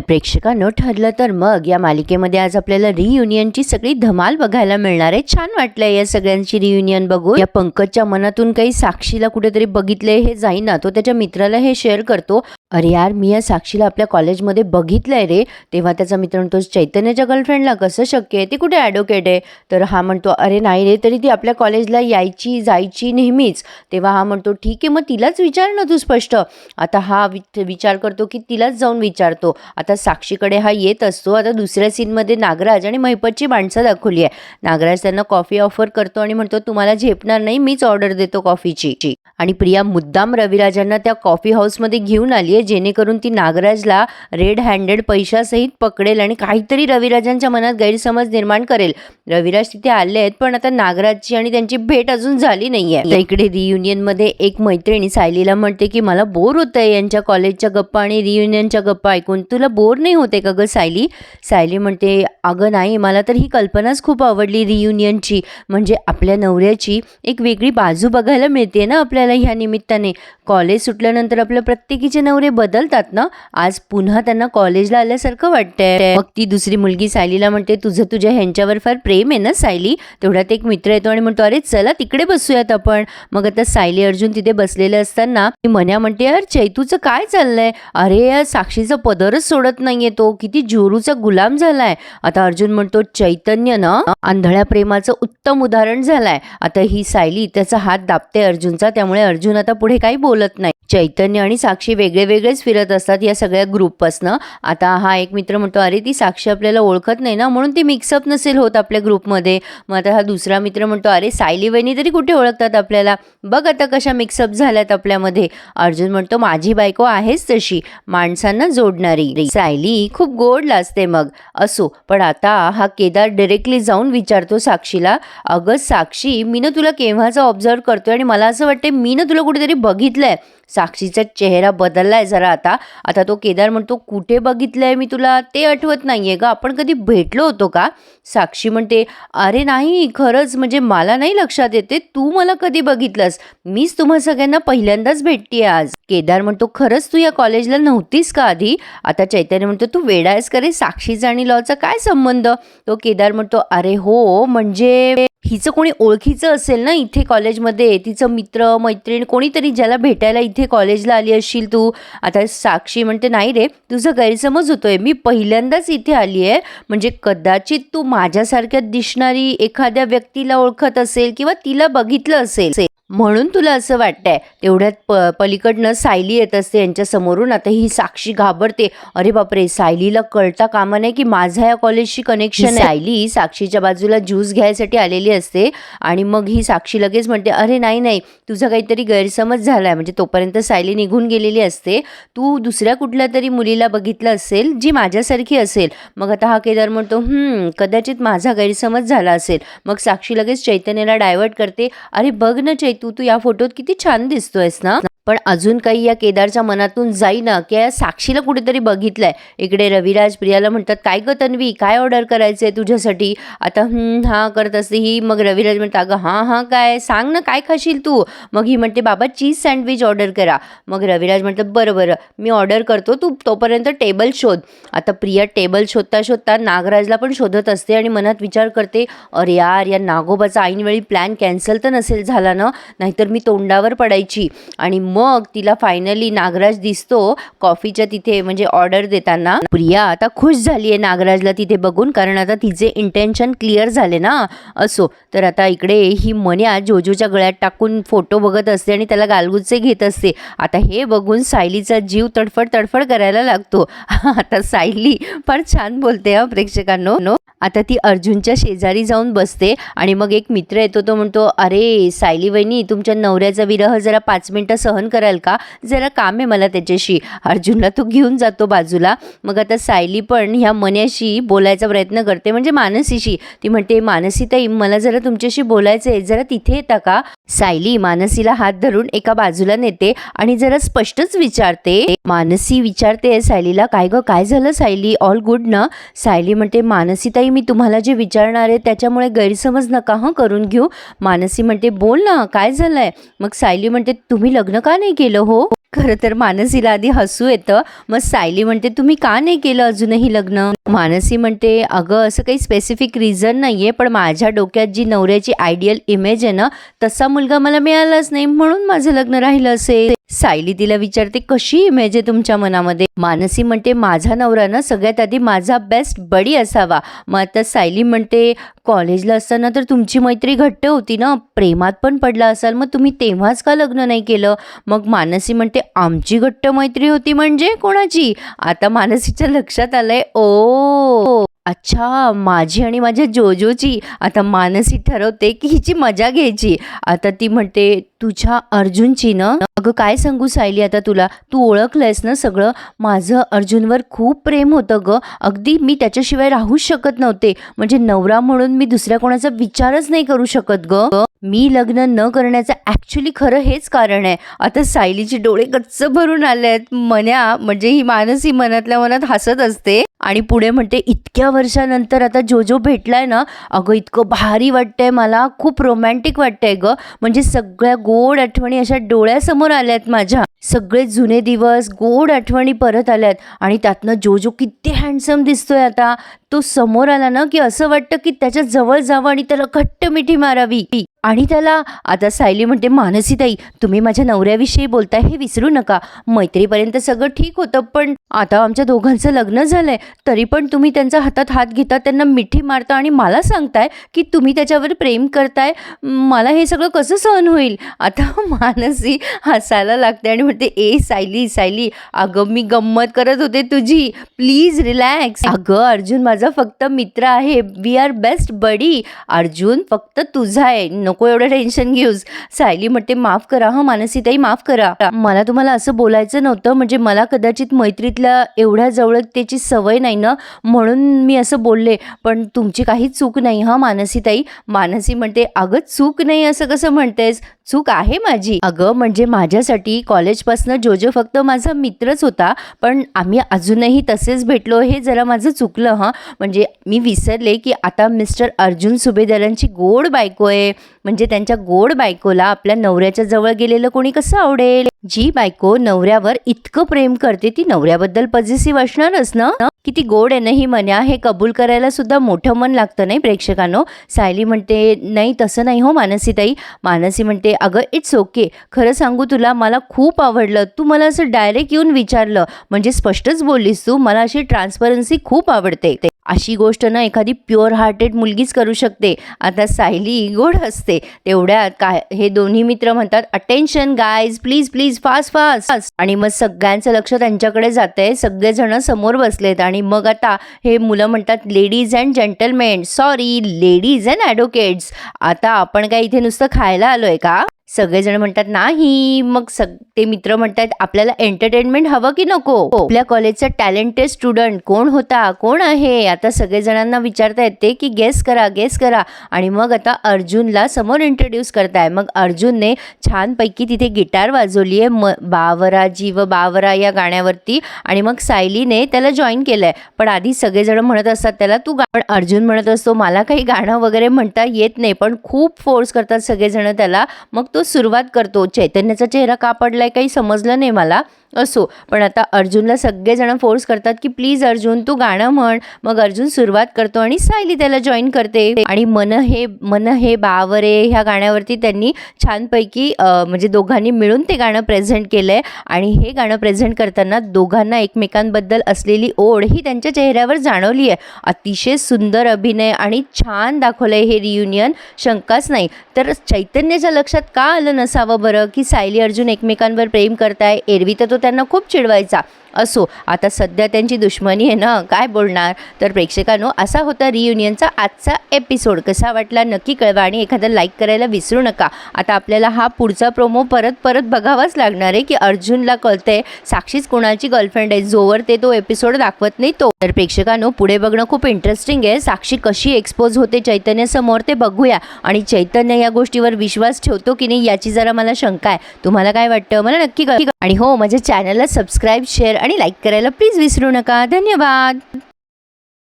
प्रेक्षकांनो ठरलं तर मग या मालिकेमध्ये आज आपल्याला रियुनियनची सगळी धमाल बघायला मिळणार आहे. छान वाटलंय या सगळ्यांची रियुनियन बघून. या पंकजच्या मनातून काही साक्षीला कुठेतरी बघितले हे जाईना. तो त्याच्या मित्राला हे शेअर करतो. अरे यार मी या साक्षीला आपल्या कॉलेजमध्ये बघितलंय रे. तेव्हा त्याचा मित्र म्हणतो चैतन्याच्या गर्लफ्रेंडला कसं शक्य आहे? ती कुठे ॲडव्होकेट आहे? तर हा म्हणतो अरे नाही रे तरी ती आपल्या कॉलेजला यायची जायची नेहमीच. तेव्हा हा म्हणतो ठीक आहे मग तिलाच विचार ना तू स्पष्ट. आता हा वि- विचार करतो की तिलाच जाऊन विचारतो. आता साक्षीकडे हा येत असतो. आता दुसऱ्या सीनमध्ये नागराज आणि महिपतची माणसं दाखवली आहे. नागराज त्यांना कॉफी ऑफर करतो आणि म्हणतो तुम्हाला झेपणार नाही मीच ऑर्डर देतो कॉफीची आणि प्रिया मुद्दाम रविराजांना त्या कॉफी हाऊसमध्ये घेऊन आली आहे जेणेकरून ती नागराजला रेड हँडेड पैशासहित पकडेल आणि काहीतरी रविराजांच्या मनात गैरसमज निर्माण करेल. रविराज तिथे आले आहेत पण आता नागराजची आणि त्यांची भेट अजून झाली नाहीये. आहे इकडे रियुनियनमध्ये एक मैत्रिणी सायलीला म्हणते की मला बोर होत आहे यांच्या कॉलेजच्या गप्पा आणि रियुनियनच्या गप्पा ऐकून. तुला बोर नाही होते का गं सायली? सायली म्हणते अगं नाही मला तर ही कल्पनाच खूप आवडली रियुनियनची म्हणजे आपल्या नवऱ्याची एक वेगळी बाजू बघायला मिळते ना आपल्याला ह्या निमित्ताने. कॉलेज सुटल्यानंतर आपल्या प्रत्येकीचे नवरे बदलतात ना आज पुन्हा त्यांना कॉलेजला आल्यासारखं वाटतंय. मग ती दुसरी मुलगी सायलीला म्हणते तुझं तुझ्या ह्यांच्यावर फार प्रेम आहे ना सायली? तेवढ्यात एक मित्र येतो आणि म्हणतो अरे चला तिकडे बसूयात आपण. मग आता सायली अर्जुन तिथे बसलेले असताना ती मन्या म्हणते यार चैतूचं काय चाललंय? अरे या साक्षीचा पदरच सोडत नाहीये तो. किती जोरूचा गुलाम झालाय. आता अर्जुन म्हणतो चैतन्य ना आंधळ्या प्रेमाचं उत्तम उदाहरण झालंय. आता ही सायली त्याचा हात दाबते अर्जुनचा त्यामुळे अर्जुन आता पुढे काही बोलत नाही. चैतन्य आणि साक्षी वेगळे वेगळेच फिरत असतात या सगळ्या ग्रुपपासनं. आता हा एक मित्र म्हणतो अरे ती साक्षी आपल्याला ओळखत नाही ना म्हणून ती मिक्सअप नसेल होत आपल्या ग्रुपमध्ये. मग आता हा दुसरा मित्र म्हणतो अरे सायली वहिनी तरी कुठे ओळखतात आपल्याला? बघ आता कशा मिक्सअप झाल्यात आपल्यामध्ये. अर्जुन म्हणतो माझी बायको आहेच तशी माणसांना जोडणारी. सायली खूप गोड लाजते मग असो पण आता हा केदार डिरेक्टली जाऊन विचारतो साक्षीला अगं साक्षी मी ना तुला केव्हाचा ऑब्झर्व करतोय आणि मला असं वाटते मी ना तुला कुठेतरी बघितलंय. साक्षीचा चेहरा बदललाय जरा आता. आता तो केदार म्हणतो कुठे बघितलंय मी तुला? ते आठवत नाहीये का आपण कधी भेटलो होतो का? साक्षी म्हणते अरे नाही खरंच. म्हणजे मला नाही लक्षात येते. तू मला कधी बघितलंस? मीच तुम्हा सगळ्यांना पहिल्यांदाच भेटते आज. केदार म्हणतो खरंच तू या कॉलेजला नव्हतीस का आधी? आता चैतन्य म्हणतो तू वेडायस का रे? साक्षीचा आणि लॉचा काय संबंध? तो केदार म्हणतो अरे हो. म्हणजे हिचं कोणी ओळखीचं असेल ना इथे कॉलेजमध्ये? तिचं मित्र मैत्रीण कोणीतरी ज्याला भेटायला इथे कॉलेजला आली असशील तू? आता साक्षी म्हणते नाही रे तुझा गैरसमज होतोय. मी पहिल्यांदाच इथे आली आहे म्हणजे कदाचित तू माझ्यासारख्या दिसणारी एखाद्या व्यक्तीला ओळखत असेल किंवा तिला बघितलं असेल. म्हणून तुला असं वाटतंय? तेवढ्यात प पलीकडनं सायली येत असते यांच्या समोरून आता ही साक्षी घाबरते. अरे बापरे सायलीला कळता कामा नाही की माझा या कॉलेजशी कनेक्शन आहे. सायली साक्षीच्या बाजूला ज्यूस घ्यायसाठी आलेली असते आणि मग ही साक्षी लगेच म्हणते अरे नाही नाही तुझा काहीतरी गैरसमज झाला आहे म्हणजे तोपर्यंत सायली निघून गेलेली असते. तू दुसऱ्या कुठल्या तरी मुलीला बघितलं असेल जी माझ्यासारखी असेल. मग आता हा केदार म्हणतो "हम्म, कदाचित माझा गैरसमज झाला असेल. मग साक्षी लगेच चैतन्याला डायव्हर्ट करते अरे बघ ना चैतू तू तू या फोटोत किती छान दिसतोयस ना? पण अजून काही या केदारच्या मनातून जाईना की या साक्षीला कुठेतरी बघितलंय. इकडे रविराज प्रियाला म्हणतात काय ग तन्वी काय ऑर्डर करायचं आहे तुझ्यासाठी? आता हां हा करत असते ही. मग रविराज म्हणतात अगं हां हां काय? सांग ना काय खाशील तू? मग ही म्हणते बाबा चीज सँडविच ऑर्डर करा. मग रविराज म्हणतात बरं बरं मी ऑर्डर करतो तू तोपर्यंत टेबल शोध. आता प्रिया टेबल शोधता शोधता नागराजला पण शोधत असते आणि मनात विचार करते अरे यार या नागोबाचा ऐनवेळी प्लॅन कॅन्सल तर नसेल झाला ना? नाहीतर मी तोंडावर पडायची. आणि मग तिला फायनली नागराज दिसतो कॉफीच्या तिथे म्हणजे ऑर्डर देताना. प्रिया आता खुश झाली आहे नागराजला तिथे बघून कारण आता तिचे इंटेन्शन क्लिअर झाले ना. असो तर आता इकडे ही मन्या जोजोच्या गळ्यात टाकून फोटो बघत असते आणि त्याला गालगुच्चे घेत असते. आता हे बघून सायलीचा जीव तडफड तडफड करायला लागतो. आता सायली फार छान बोलते हा प्रेक्षकांनो. नो आता ती अर्जुनच्या शेजारी जाऊन बसते आणि मग एक मित्र येतो तो म्हणतो अरे सायली वहिनी तुमच्या नवऱ्याचा विरह जरा पाच मिनटं सहन कराल का? जरा काम आहे मला त्याच्याशी. अर्जुनला तो घेऊन जातो बाजूला. मग आता सायली पण ह्या मन्याशी बोलायचा प्रयत्न करते म्हणजे मानसीशी. ती म्हणते मानसीताई मला जरा तुमच्याशी बोलायचं आहे जरा तिथे येता का? सायली मानसीला हात धरून एका बाजूला नेते आणि जरा स्पष्टच विचारते. मानसी विचारते सायलीला काय ग काय झालं सायली? ऑल गुड ना? सायली म्हणते मानसीताई मी तुम्हाला जे विचारणार आहे त्याच्यामुळे गैरसमज नका हं करून घेऊ. मानसी म्हणते बोल ना काय झालंय? मग सायली म्हणते तुम्ही लग्न का का नाही केलं हो? खरं तर मानसीला आधी हसू येतं. मग सायली म्हणते तुम्ही का नाही केलं अजूनही लग्न? मानसी म्हणते अगं असं काही स्पेसिफिक रिझन नाहीये पण माझ्या डोक्यात जी नवऱ्याची आयडियल इमेज आहे ना तसा मुलगा मला मिळालाच नाही म्हणून माझं लग्न राहिलं असेल. सायली तिला विचारते कशी इमेज आहे तुमच्या मनामध्ये? मानसी म्हणते माझा नवरा ना सगळ्यात आधी माझा बेस्ट बडी असावा. मग आता सायली म्हणते कॉलेजला असताना तर तुमची मैत्री घट्ट होती ना प्रेमात पण पडला असाल मग तुम्ही तेव्हाच का लग्न नाही केलं? मग मानसी म्हणते आमची घट्ट मैत्री होती म्हणजे कोणाची? आता मानसीच्या लक्षात आलंय ओ अच्छा माझी आणि माझ्या जोजोची. आता मानसी ठरवते की हिची मजा घ्यायची. आता ती म्हणते तुझ्या अर्जुनची ना अगं काय सांगू सायली आता तुला? तू ओळखलंयस ना सगळं? माझं अर्जुनवर खूप प्रेम होतं ग. अगदी मी त्याच्याशिवाय राहूच शकत नव्हते. म्हणजे नवरा म्हणून मी दुसऱ्या कोणाचा विचारच नाही करू शकत ग. मी लग्न न करण्याचं ॲक्च्युली खरं हेच कारण आहे. आता सायलीचे डोळे गच्च भरून आले आहेत मन्या म्हणजे ही मानसी मनातल्या मनात हसत असते. आणि पुढे म्हणते इतक्या वर्षानंतर आता जो जो भेटलाय ना अगं इतकं भारी वाटतंय मला खूप रोमॅन्टिक वाटतंय ग. म्हणजे सगळ्या गोड आठवणी अशा डोळ्यासमोर आल्यात माझ्या. सगळे जुने दिवस गोड आठवणी परत आल्यात आणि त्यातनं जो जो किती हँडसम दिसतोय आता तो समोर आला ना की असं वाटतं की त्याच्याजवळ जावं आणि त्याला घट्ट मिठी मारावी. आणि त्याला आता सायली म्हणते मानसीताई तुम्ही माझ्या नवऱ्याविषयी बोलताय हे विसरू नका. मैत्रीपर्यंत सगळं ठीक होतं पण आता आमच्या दोघांचं लग्न झालंय. तरी पण तुम्ही त्यांचा हातात हात घेता त्यांना मिठी मारता आणि मला सांगताय की तुम्ही त्याच्यावर प्रेम करताय. मला हे सगळं कसं सहन होईल? आता मानसी हसायला लागते आणि म्हणते ए सायली सायली अगं मी गंमत करत होते तुझी. Please relax. अगं अर्जुन माझा फक्त मित्र आहे. We are best buddy Arjun फक्त तुझा आहे. नको एवढं टेन्शन घेऊस. सायली म्हणते माफ करा हं मानसीताई माफ करा. मला तुम्हाला असं बोलायचं नव्हतं. म्हणजे मला कदाचित मैत्रीतल्या एवढ्या जवळतेची सवय नाही ना? म्हणून मी असं बोलले. पण तुमची काही चूक नाही हा मानसीताई? मानसी म्हणते अगं चूक नाही असं कसं म्हणतेस? चूक आहे माझी. अगं म्हणजे माझ्यासाठी कॉलेजपासनं जोजो फक्त माझा मित्रच होता. पण आम्ही अजूनही तसेच भेटलो. हे जरा माझं चुकलं हां. म्हणजे मी विसरले की आता मिस्टर अर्जुन सुभेदारांची गोड बायको आहे. म्हणजे त्यांच्या गोड बायकोला आपल्या नवऱ्याच्या जवळ गेलेलं कोणी कसं आवडेल? जी बायको नवऱ्यावर इतकं प्रेम करते ती नवऱ्याबद्दल पॉझिटिव्ह असणारच ना? किती गोड आहे ना ही मन्या? हे कबूल करायला सुद्धा मोठं मन लागतं नाही प्रेक्षकांनो? सायली म्हणते नाही तसं नाही हो मानसीताई. मानसी म्हणते अगं इट्स ओके खरं सांगू तुला मला खूप आवडलं. तू मला असं डायरेक्ट येऊन विचारलं. म्हणजे स्पष्टच बोललीस तू. मला अशी ट्रान्सपरन्सी खूप आवडते. अशी गोष्ट ना एखादी प्युअर हार्टेड मुलगीच करू शकते. आता सायली गोड असते तेवढ्यात काय हे दोन्ही मित्र म्हणतात attention guys please please fast fast आणि मग सगळ्यांचं लक्ष त्यांच्याकडे जातंय. सगळेजण समोर बसलेत आणि मग आता हे मुलं म्हणतात ladies and gentlemen sorry ladies and advocates आता आपण काय इथे नुसतं खायला आलोय का? सगळेजण म्हणतात नाही मग सग ते मित्र म्हणतात आपल्याला एंटरटेनमेंट हवं की नको? आपल्या कॉलेजचा टॅलेंटेड स्टुडंट कोण होता? कोण आहे? आता सगळेजणांना विचारता येते की गेस करा गेस करा. आणि मग आता अर्जुनला समोर इंट्रोड्यूस करताय. मग अर्जुनने छानपैकी तिथे गिटार वाजवली आहे म बावरा जीव बावरा या गाण्यावरती. आणि मग सायलीने त्याला जॉईन केलंय. पण आधी सगळेजण म्हणत असतात त्याला तू गा पण अर्जुन म्हणत असतो मला काही गाणं वगैरे म्हणता येत नाही. पण खूप फोर्स करतात सगळेजण त्याला. मग तो सुरुवात करतो. चैतन्याचा चेहरा का पडलाय काही समजलं नाही मला. असो. पण आता अर्जुनला सगळेजण फोर्स करतात की प्लीज अर्जुन तू गाणं म्हण. मग अर्जुन सुरुवात करतो आणि सायली त्याला जॉईन करते. आणि मन हे मन हे बावरे ह्या गाण्यावरती त्यांनी छानपैकी म्हणजे दोघांनी मिळून ते गाणं प्रेझेंट केलंय. आणि हे गाणं प्रेझेंट करताना दोघांना एकमेकांबद्दल असलेली ओढ ही त्यांच्या चेहऱ्यावर जाणवली आहे अतिशय सुंदर अभिनय आणि छान दाखवलंय हे रियुनियन शंकाच नाही. तर चैतन्याच्या लक्षात का आलं नसावं बरं की सायली अर्जुन एकमेकांवर प्रेम करताय? एरवी तर तो तो त्यांना खूप चिडवायचा. असो. आता सध्या त्यांची दुश्मनी आहे ना काय बोलणार? तर प्रेक्षकांनो असा होता रियुनियनचा आजचा एपिसोड कसा वाटला? नक्की कळवा आणि एखादा लाईक करायला विसरू नका. आता आपल्याला हा पुढचा प्रोमो परत परत बघावाच लागणार आहे की अर्जुनला कळतंय साक्षीच कोणाची गर्लफ्रेंड आहे जोवर ते तो एपिसोड दाखवत नाही तो. तर प्रेक्षकांनो पुढे बघणं खूप इंटरेस्टिंग आहे. साक्षी कशी एक्सपोज होते चैतन्यासमोर ते बघूया. आणि चैतन्य या गोष्टीवर विश्वास ठेवतो की नाही याची जरा मला शंका आहे. तुम्हाला काय वाटतं? मला नक्की आणि हो माझ्या चॅनलला सबस्क्राईब शेअर आणि लाईक करायला प्लीज विसरू नका. धन्यवाद.